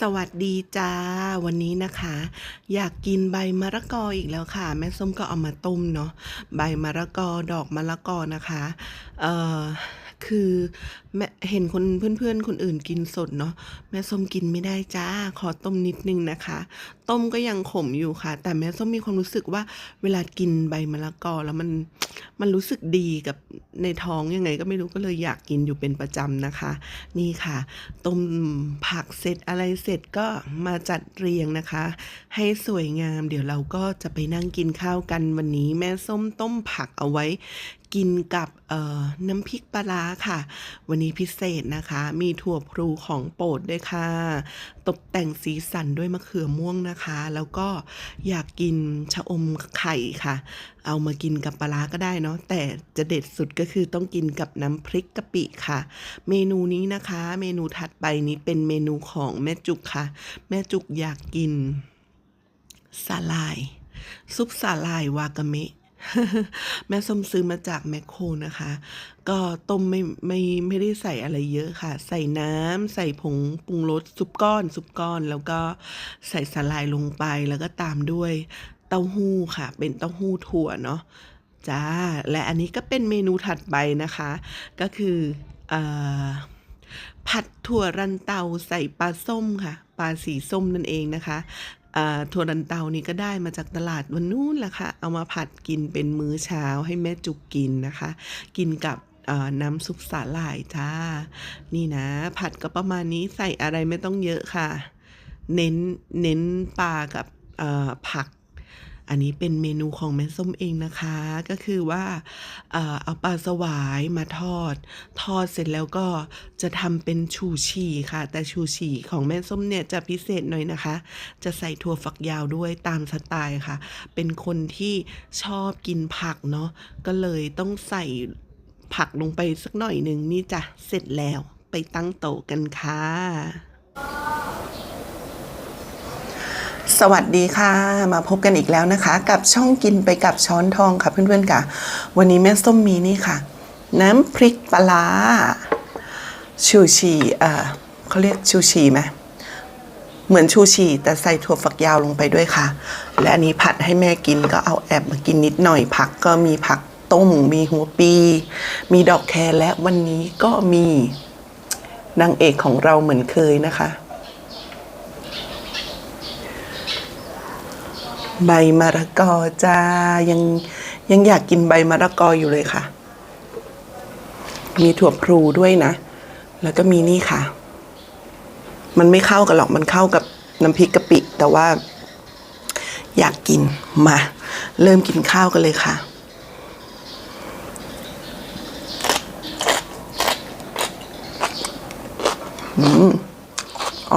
สวัสดีจ้า วันนี้นะคะ อยากกินใบมะละกออีกแล้วค่ะ แม่ส้มก็เอามาต้มเนาะใบมะละกอดอกมะละกอนะคะเอ่อคือแม่เห็นคนเพื่อนๆ คนอื่นกินสดเนาะแม่ส้มกินไม่ได้จ้า ขอต้มนิดนึงนะคะต้มก็ยังขมอยู่ค่ะ แต่แม่ส้มมีความรู้สึกว่าเวลากินใบมะละกอแล้วมันมันรู้สึกดีกับในท้องยังไง ก็ไม่รู้ก็เลยอยากกินอยู่เป็นประจำนะคะ นี่ค่ะ ต้มผักเสร็จอะไรเสร็จก็มาจัดเรียงนะคะ ให้สวยงาม เดี๋ยวเราก็จะไปนั่งกินข้าวกันวันนี้ แม่ส้มต้มผักเอาไว้กินกับน้ำพริกปลาค่ะ วันนี้พิเศษนะคะ มีถั่วพลูของโปรดด้วยค่ะ ตกแต่งสีสันด้วยมะเขือม่วงนะคะ แล้วก็อยากกินชะอมไข่ค่ะ เอามากินกับปลาร้าก็ได้เนาะแต่จะเด็ดสุดก็คือต้องกินกับน้ำพริกกะปิค่ะ เมนูนี้นะคะ เมนูถัดไปนี้เป็นเมนูของแม่จุกค่ะ แม่จุกอยากกินสาลาย ซุปสาลายวากาเมะแม่ส้มซื้อมาจากแมคโครนะคะ ก็ต้มไม่ไม่ไม่ได้ใส่อะไรเยอะค่ะ ใส่น้ำใส่ผงปรุงรสซุปก้อนซุปก้อน แล้วก็ใส่สาลายลงไปแล้วก็ตามด้วยเต้าหู้ค่ะ เป็นเต้าหู้ถั่วเนาะจ้า และอันนี้ก็เป็นเมนูถัดไปนะคะ ก็คืออผัดถั่วรันเตาใส่ปลาส้มค่ะ ปลาสีส้มนั่นเองนะคะถั่วดันเตานี่ก็ได้มาจากตลาดวันนู้นแหละค่ะ เอามาผัดกินเป็นมื้อเช้าให้แม่จุกกินนะคะ กินกับ น้ำซุปสาหร่ายจ้า นี่นะ ผัดก็ประมาณนี้ใส่อะไรไม่ต้องเยอะค่ะ เน้นเน้นปลากับผัก อันนี้เป็นเมนูของแม่ส้มเองนะคะ ก็คือว่าเอ่อเอาปลาสวายมาทอด ทอดเสร็จแล้วก็จะทำเป็นชูชีค่ะ แต่ชูชีของแม่ส้มเนี่ยจะพิเศษหน่อยนะคะ จะใส่ถั่วฝักยาวด้วยตามสไตล์ค่ะ เป็นคนที่ชอบกินผักเนาะก็เลยต้องใส่ ผักลงไปสักหน่อยหนึ่งนี่จ้ะ เสร็จแล้วไปตั้งโต๊ะกันค่ะ สวัสดีค่ะ มาพบกันอีกแล้วนะคะ กับช่องกินไปกับช้อนทองค่ะเพื่อนๆค่ะ วันนี้แม่ส้มมีนี่ค่ะ น้ำพริกปลาชูชีเอ่อเขาเรียกชูชีไหมเหมือนชูชีแต่ใส่ถั่วฝักยาวลงไปด้วยค่ะ และอันนี้ผัดให้แม่กินก็เอาแอบมากินนิดหน่อยผักก็มีผัก ต้ม มีหัวปี มีดอกแครและวันนี้ก็มีนางเอกของเราเหมือนเคยนะคะ ใบมะระกอจ้ายังยังอยากกินใบมะระกออยู่เลยค่ะ มีถั่วพลูด้วยนะ แล้วก็มีนี่ค่ะ มันไม่เข้ากันหรอกมันเข้ากับน้ำพริกกะปิ แต่ว่าอยากกินมา เริ่มกินข้าวกันเลยค่ะ อืมอ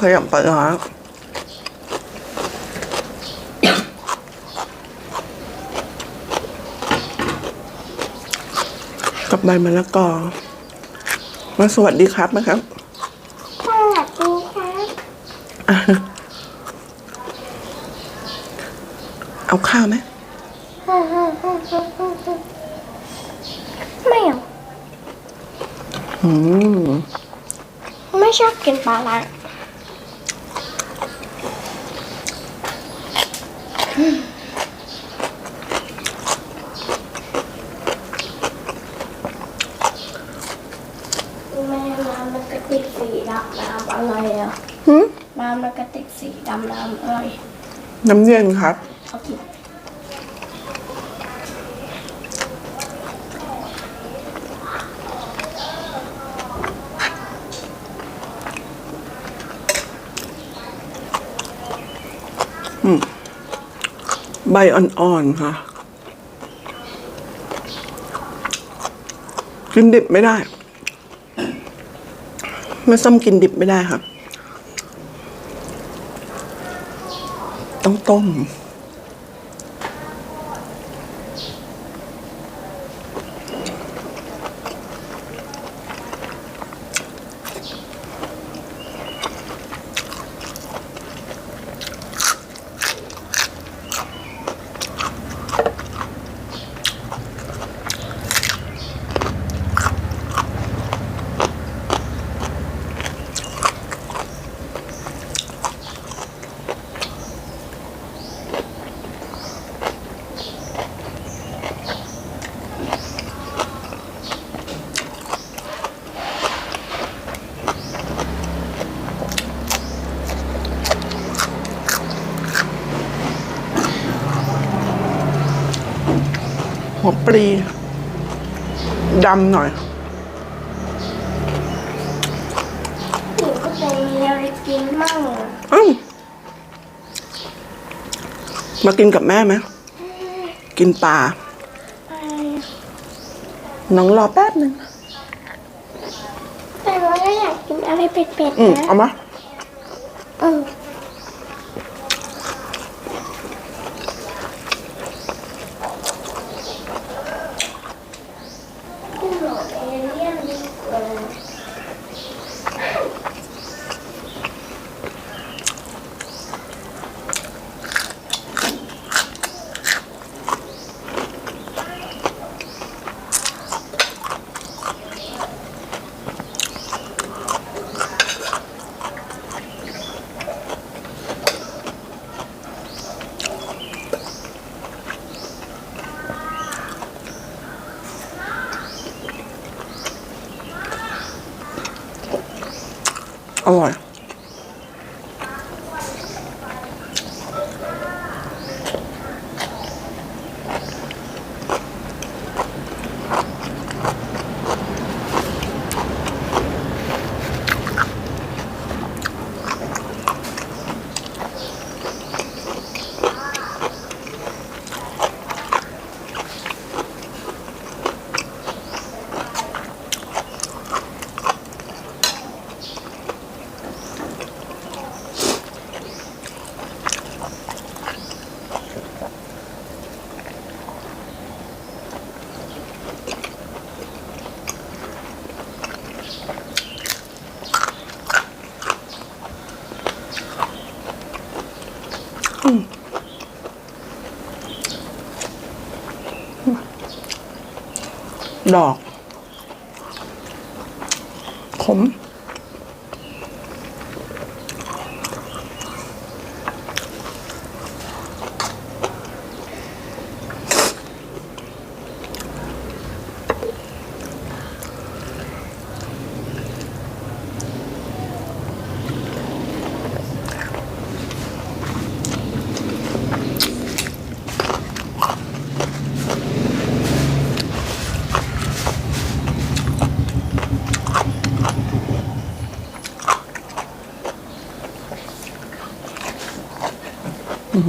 ข้าวขยำปลาร้ากับใบมะละกอ มาสวัสดีครับนะครับ สวัสดีครับเอาข้าวไหมไม่เอาอืมไม่ชอบกินปลาร้า แม่น้ำมันกระติกสีดำน้ำอะไรอะหืมน้ำมันกระติกสีดำน้ำอะไรน้ำเย็นครับเอากิน ใบอ่อนๆค่ะ กินดิบไม่ได้ไม่ส้มกินดิบไม่ได้ค่ะ ต้องต้ม ปลีดำหน่อยหนูก็จะมีอะไรกินมั่งอะอ้าวมากินกับแม่ไหมกินปลาไปน้องรอแป๊บหนึ่งแต่ว่าก็อยากกินอะไรเผ็ดอืมๆนะเอามาเออ ดอก ขม ข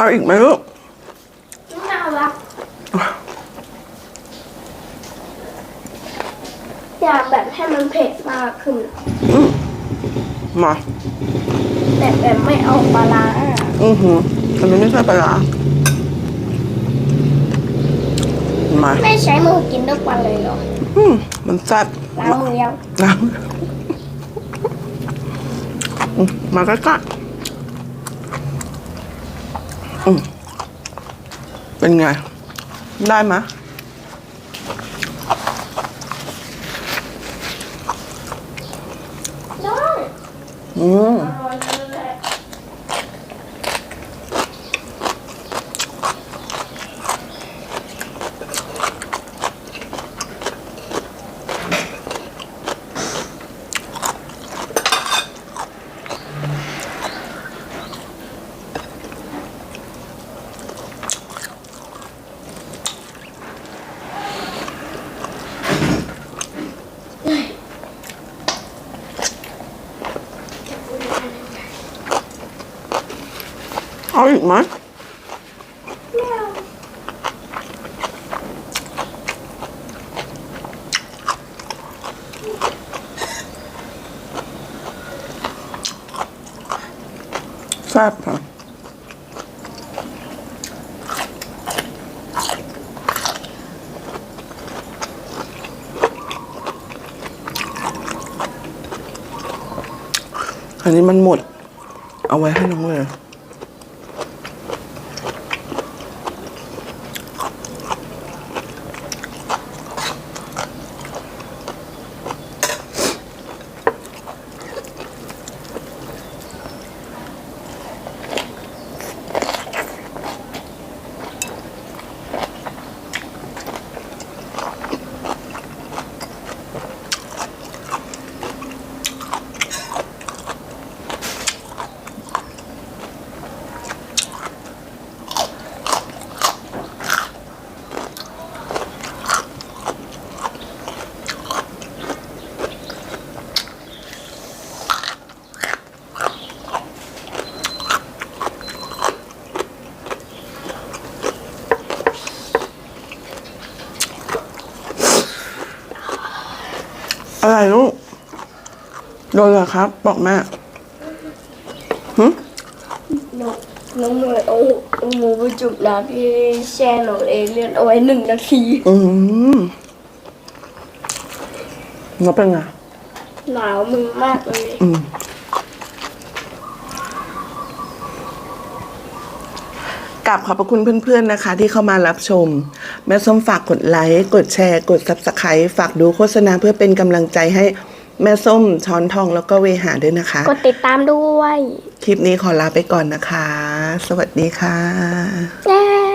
เอาอีกไหมลูกรักอยากแบบให้มันเผ็ดมากขึ้น มาแต่แบบไม่เอาปลาร้าอือหืออันนี้ไม่ใช่ปลาร้ามาไม่ใช้มือกินทุกวันเลยเหรออืมมันแซ่บล้างมือยังนะอืมมาใกล้ๆ อืมเป็นไง ได้ไหมยได้ อืม เอาอีกไหมยม่เอาแซ่บค่ะอันนี้มันหมด เอาไว้ให้น้องเลย อะไรลูกโดนเหรอครับ บอกแม่หึหนูน้องเมย์เอาเอาหมูไปจุ่มน้ำที่แช่หนูเองเลือนเอาไว้หนึ่งนาทีอืมแล้วเป็นไงหนาวมือมากเลยอืมกลับขอบพระคุณเพื่อนๆนะคะ ที่เข้ามารับชม แม่ส้มฝากกดไลค์ กดแชร์ กด subscribe ฝากดูโฆษณาเพื่อเป็นกำลังใจให้แม่ส้มช้อนทองแล้วก็เวหาด้วยนะคะ กดติดตามด้วย คลิปนี้ขอลาไปก่อนนะคะ สวัสดีค่ะเย้